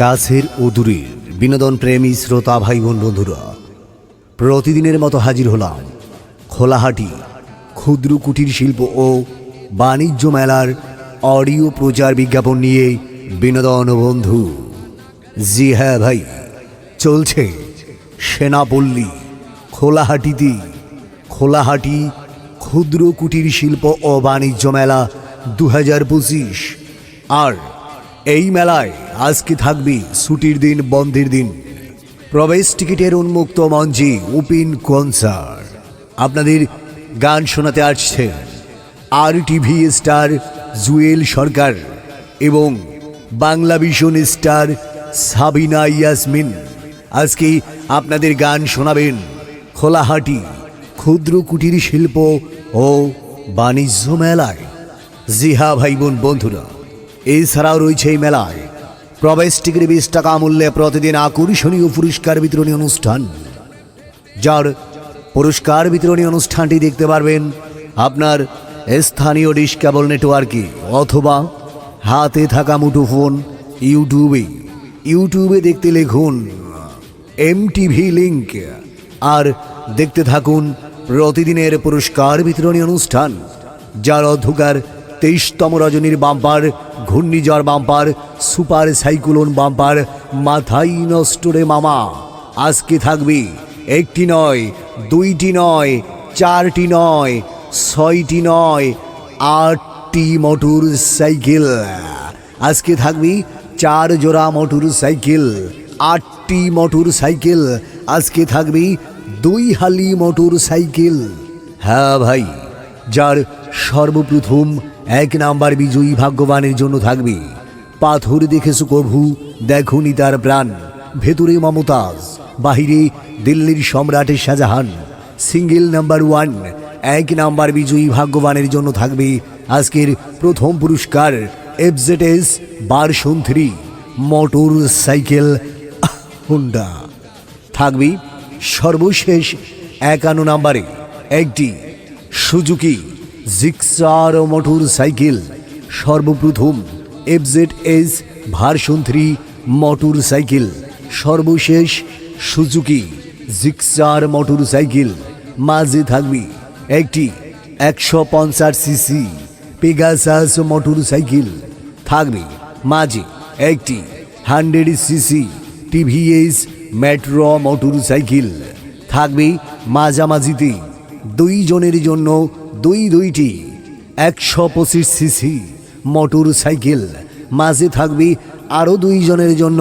কাছের ও দূরের বিনোদন প্রেমী শ্রোতা ভাই বোন বন্ধুরা, প্রতিদিনের মতো হাজির হলাম খোলাহাটি ক্ষুদ্র কুটির শিল্প ও বাণিজ্য মেলার অডিও প্রচার বিজ্ঞাপন নিয়ে বিনোদন বন্ধু। জি হ্যাঁ ভাই, চলছে সেনাপল্লী খোলাহাটিতে খোলাহাটি ক্ষুদ্র কুটির শিল্প ও বাণিজ্য মেলা দু হাজার পঁচিশ। আর এই মেলায় আজকে থাকবে ছুটির দিন, বন্ধের দিন। প্রবেশ টিকিটের উন্মুক্ত মঞ্চে ওপেন কনসার্ট। আপনাদের গান শোনাতে আসছেন আর টিভি স্টার জুয়েল সরকার এবং বাংলা ভীষণ স্টার সাবিনা ইয়াসমিন। আজকে আপনাদের গান শোনাবেন খোলাহাটি ক্ষুদ্র কুটির শিল্প ও বাণিজ্য মেলায়। জিহা ভাই বোন বন্ধুরা, এছাড়াও রয়েছে এই মেলায় প্রবেশ টিকিট বিশ টাকা মূল্যে প্রতিদিন আকর্ষণীয় পুরস্কার বিতরণী অনুষ্ঠান। যার পুরস্কার বিতরণী অনুষ্ঠানটি দেখতে পারবেন আপনার স্থানীয় ডিশ কেবল নেটওয়ার্কে অথবা হাতে থাকা মুঠোফোন ইউটিউবে। ইউটিউবে দেখতে লিখুন, এমটিভি লিঙ্ক আর দেখতে থাকুন প্রতিদিনের পুরস্কার বিতরণী অনুষ্ঠান, যার অধ্যকার তেইশতম রজনীর বাম্পার, ঘূর্ণিঝড় বাম্পার, সুপার সাইক্লোন বাম্পার, মাথাই নষ্ট রে মামা। আজকে থাকবে একটি নয়, দুইটি নয়, চারটি নয়, ছয়টি নয়, আটটি মোটর সাইকেল। আজকে থাকবি চার জোড়া মোটর সাইকেল, আটটি মোটর সাইকেল। আজকে থাকবি দুই হালি মোটর সাইকেল। হ্যাঁ ভাই, যার সর্বপ্রথম এক নাম্বার বিজয়ী ভাগ্যবানের জন্য থাকবে। পাথর দেখেছ কভু দেখুনি তার প্রাণ। ভেতরে মমতাজ, বাহিরে দিল্লির সম্রাটের শাহজাহান। সিঙ্গেল নাম্বার ওয়ান, এক নাম্বার বিজয়ী ভাগ্যবানের জন্য থাকবে আজকের প্রথম পুরস্কার FZS version three motorcycle Honda. থাকবে সর্বশেষ একান্ন নাম্বারে একটি সুজুকি। Gixxer motorcycle. সর্বপ্রথম FZ S version three motorcycle. সর্বশেষ সুজুকি জিক্সার মোটর সাইকেল মাঝে থাকবে একটি একশো পঞ্চাশ সিসি পেগাসাস মোটর সাইকেল। থাকবে মাঝে একটি hundred CC TVS metro motorcycle. থাকবে মাঝামাঝিতে দুই জনের জন্য দুই দুইটি একশো পঁচিশ সিসি মোটর সাইকেল। মাঝে থাকবে আরও দুইজনের জন্য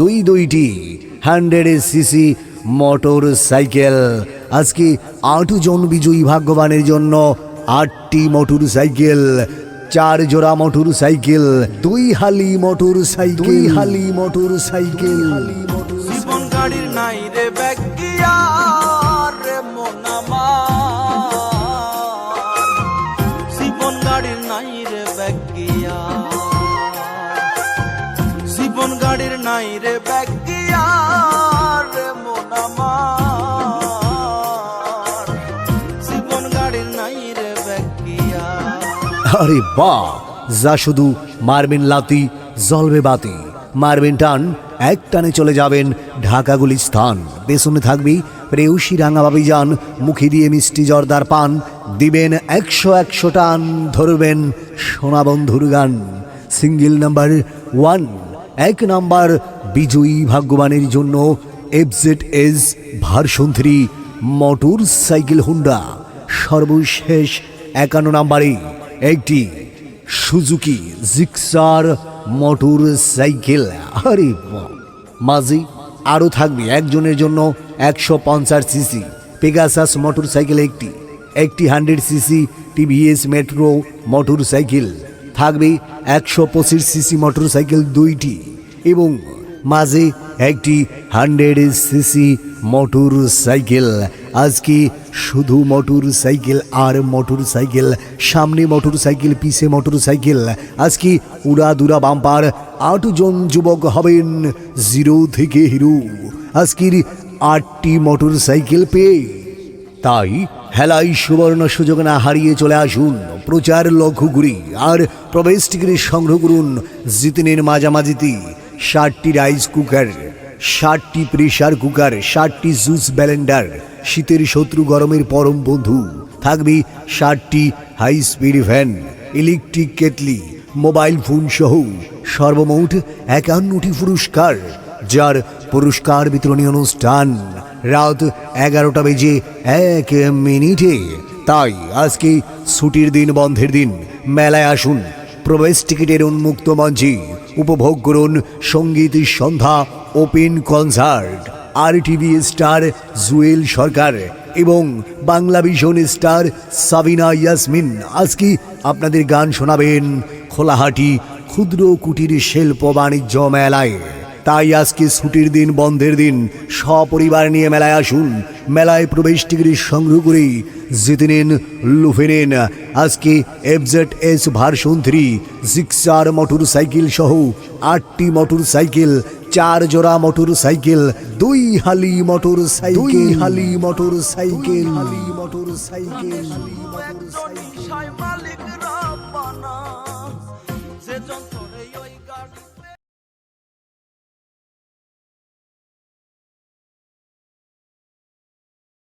দুই দুইটি হান্ড্রেড সিসি মোটর সাইকেল। আজকে আট জন বিজয়ী ভাগ্যবানের জন্য আটটি মোটর সাইকেল চার জোড়া মোটর সাইকেল দুই হালি মোটর সাইকেল। দুই হালি মোটর সাইকেল। জীবন গাড়ির নাই রে ব্যাগিয়ার নাই রে গাড়ির নাই রে আরে বাহ যা শুধু মারবেন লাতি, জলবে বাতি। মারবেন টান, এক টানে চলে যাবেন ঢাকাগুলি স্থান পেছনে থাকবি প্রেয়সী রাঙাবাবি যান মুখে দিয়ে মিষ্টি জর্দার পান। দিবেন একশো একশো টান, ধরবেন সোনাবন্ধুর গান। Single number one. এক নাম্বার বিজয়ী ভাগ্যবানের জন্য FZ S version three motorcycle Honda সর্বশেষ একান্ন নাম্বারে একটি সুজুকি জিক্সার মোটর সাইকেল আরে। মাঝে, আরও থাকবে একজনের জন্য একশো পঞ্চাশ সিসি পেগাসাস মোটর সাইকেল একটি একটি hundred CC TVS metro motorcycle থাকবে একশো পঁচিশ সিসি মোটর সাইকেল দুইটি। এবং মাঝে একটি হান্ড্রেড সিসি মোটর সাইকেল। আজকে শুধু মোটর সাইকেল আর মোটর সাইকেল, সামনে মোটর সাইকেল, পিছে মোটর সাইকেল। আজকে উড়া দুরা বাম্পার আটজন যুবক হবেন জিরো থেকে হিরো। আজকের আটটি মোটর সাইকেল পেয়ে তাই হেলাই সুবর্ণ সুযোগ না হারিয়ে চলে আসুন প্রচার ঘুরি আর প্রবেশ টিকিট সংগ্রহ করুন জিতিনের মাঝামাঝিতে। ষাটটি রাইস কুকার, ষাটটি প্রেশার কুকার, ষাটটি জুস ব্যালেন্ডার, শীতের শত্রু গরমের পরম বন্ধু। থাকবে ষাটটি high speed van, electric kettle, mobile phone সহ সর্বমোট একান্নটি পুরস্কার, যার পুরস্কার বিতরণী অনুষ্ঠান রাত এগারোটা বেজে এক মিনিটে। তাই আজকে ছুটির দিন, বন্ধের দিন, মেলায় আসুন। প্রবেশ টিকিটের উন্মুক্ত মঞ্চে উপভোগ করুন সংগীত সন্ধ্যা, ওপেন কনসার্ট আর টিভি স্টার জুয়েল সরকার এবং বাংলা ভিশন স্টার সাবিনা ইয়াসমিন। আজকে আপনাদের গান শোনাবেন খোলাহাটি ক্ষুদ্র কুটির শিল্প বাণিজ্য মেলায়? তাই আজকে ছুটির দিন বন্ধের দিন সপরিবার নিয়ে মেলায় আসুন। মেলায় প্রবেশ টিকিট সংগ্রহ করে জিতে নিন লুফে নিন। আজকে FZ S version three Gixxer motorcycle সহ আটটি মোটর সাইকেল চার জোড়া মোটর সাইকেল দুই হালি মোটর সাইকেল হালি মোটর সাইকেল হালি মোটর সাইকেল